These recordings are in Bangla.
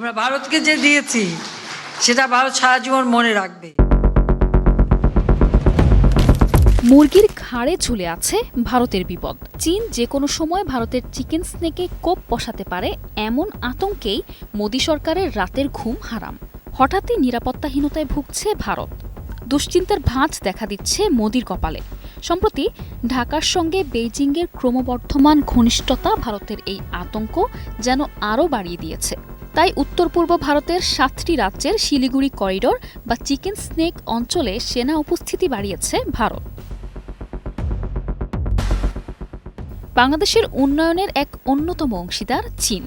আমরা ভারতকে যে দিয়েছি, সেটা ভারত সারা জীবন মনে রাখবে। মুরগির ঘাড়ে ঝুলে আছে ভারতের বিপদ। চীন যে কোনো সময় ভারতের চিকেন স্নেকে কোপ বসাতে পারে, এমন আতঙ্কেই মোদী সরকারের রাতের ঘুম হারাম। হঠাৎই নিরাপত্তাহীনতায় ভুগছে ভারত। দুশ্চিন্তার ভাঁজ দেখা দিচ্ছে মোদির কপালে। সম্প্রতি ঢাকার সঙ্গে বেইজিংয়ের ক্রমবর্ধমান ঘনিষ্ঠতা ভারতের এই আতঙ্ক যেন আরও বাড়িয়ে দিয়েছে। তাই উত্তর পূর্ব ভারতের সাতটি রাজ্যের শিলিগুড়ি করিডোর বা চিকেন স্নেক অঞ্চলে সেনা উপস্থিতি বাড়িয়েছে ভারত। বাংলাদেশের উন্নয়নের এক অন্যতম অংশীদার চীন।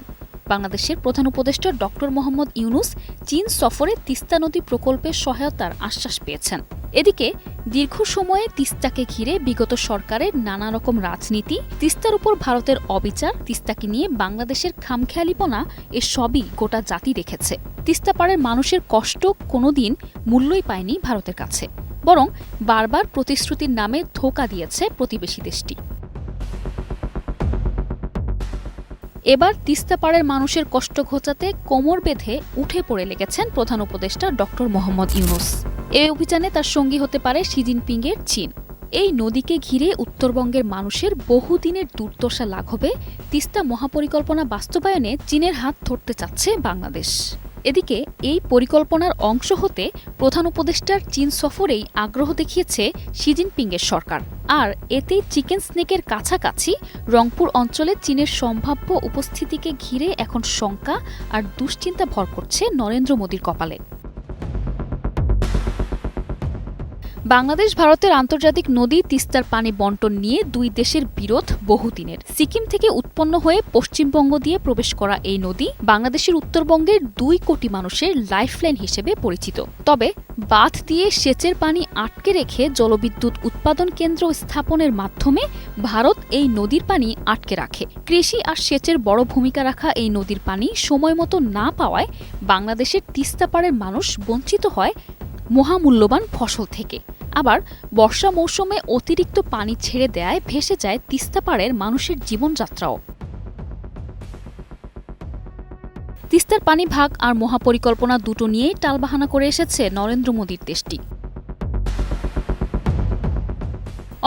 বাংলাদেশের প্রধান উপদেষ্টা ডক্টর মোহাম্মদ ইউনুস চীন সফরে তিস্তা নদী প্রকল্পের সহায়তার আশ্বাস পেয়েছেন। এদিকে দীর্ঘ সময়ে তিস্তাকে ঘিরে বিগত সরকারের নানা রকম রাজনীতি, তিস্তার উপর ভারতের অবিচার, তিস্তাকে নিয়ে বাংলাদেশের খামখেয়ালিপনা এ সবই গোটা জাতি দেখেছে। তিস্তা পাড়ের মানুষের কষ্ট কোনোদিন মূল্যই পায়নি ভারতের কাছে, বরং বারবার প্রতিশ্রুতির নামে ধোকা দিয়েছে প্রতিবেশী দেশটি। এবার তিস্তাপাড়ের মানুষের কষ্ট ঘোচাতে কোমর বেঁধে উঠে পড়ে লেগেছেন প্রধান উপদেষ্টা ডক্টর মোহাম্মদ ইউনুস। এই অভিযানে তার সঙ্গী হতে পারে শি জিনপিংয়ের চীন। এই নদীকে ঘিরে উত্তরবঙ্গের মানুষের বহুদিনের দুর্দশা লাঘবে। তিস্তা মহাপরিকল্পনা বাস্তবায়নে চীনের হাত ধরতে চাচ্ছে বাংলাদেশ। এদিকে এই পরিকল্পনার অংশ হতে প্রধান উপদেষ্টার চীন সফরেই আগ্রহ দেখিয়েছে শি জিনপিংয়ের সরকার। আর এতেই চিকেন স্নেকের কাছাকাছি রংপুর অঞ্চলে চীনের সম্ভাব্য উপস্থিতিকে ঘিরে এখন শঙ্কা আর দুশ্চিন্তা ভর করছে নরেন্দ্র মোদীর কপালে। বাংলাদেশ, ভারতের আন্তর্জাতিক নদী তিস্তার পানি বন্টন নিয়ে দুই দেশের বিরোধ বহুদিনের। সিকিম থেকে উৎপন্ন হয়ে পশ্চিমবঙ্গ দিয়ে প্রবেশ করা এই নদী বাংলাদেশের উত্তরবঙ্গের দুই কোটি মানুষের লাইফলাইন হিসেবে পরিচিত। তবে বাঁধ দিয়ে সেচের পানি আটকে রেখে জলবিদ্যুৎ উৎপাদন কেন্দ্র স্থাপনের মাধ্যমে ভারত এই নদীর পানি আটকে রাখে। কৃষি আর সেচের বড় ভূমিকা রাখা এই নদীর পানি সময় মতো না পাওয়ায় বাংলাদেশের তিস্তাপাড়ের মানুষ বঞ্চিত হয় মহামূল্যবান ফসল থেকে। আবার বর্ষা মৌসুমে অতিরিক্ত পানি ছেড়ে দেয় ভেসে যায় তিস্তাপাড়ের মানুষের জীবনযাত্রাও। তিস্তার পানি ভাগ আর মহাপরিকল্পনা দুটো নিয়েই টালবাহানা করে এসেছে নরেন্দ্র মোদীর দেশটি।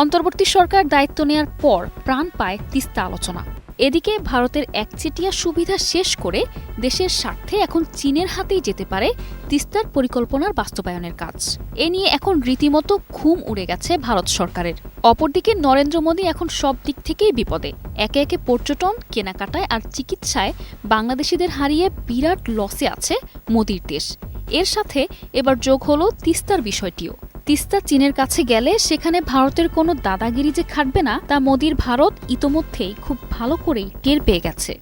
অন্তর্বর্তী সরকার দায়িত্ব নেয়ার পর প্রাণ পায় তিস্তা আলোচনা। এদিকে ভারতের একচেটিয়া সুবিধা শেষ করে দেশের স্বার্থে এখন চীনের হাতেই যেতে পারে তিস্তার পরিকল্পনার বাস্তবায়নের কাজ। এ নিয়ে এখন রীতিমতো ঘুম উড়ে গেছে ভারত সরকারের। অপরদিকে নরেন্দ্র মোদী এখন সব দিক থেকেই বিপদে। একে একে পর্যটন, কেনাকাটায় আর চিকিৎসায় বাংলাদেশিদের হারিয়ে বিরাট লসে আছে মোদীর দেশ। এর সাথে এবার যোগ হলো তিস্তার বিষয়টিও। তিস্তা চীনের কাছে গেলে সেখানে ভারতের কোনো দাদাগিরি যে খাটবে না, তা মোদির ভারত ইতোমধ্যেই খুব ভালো করেই টের পেয়ে গেছে।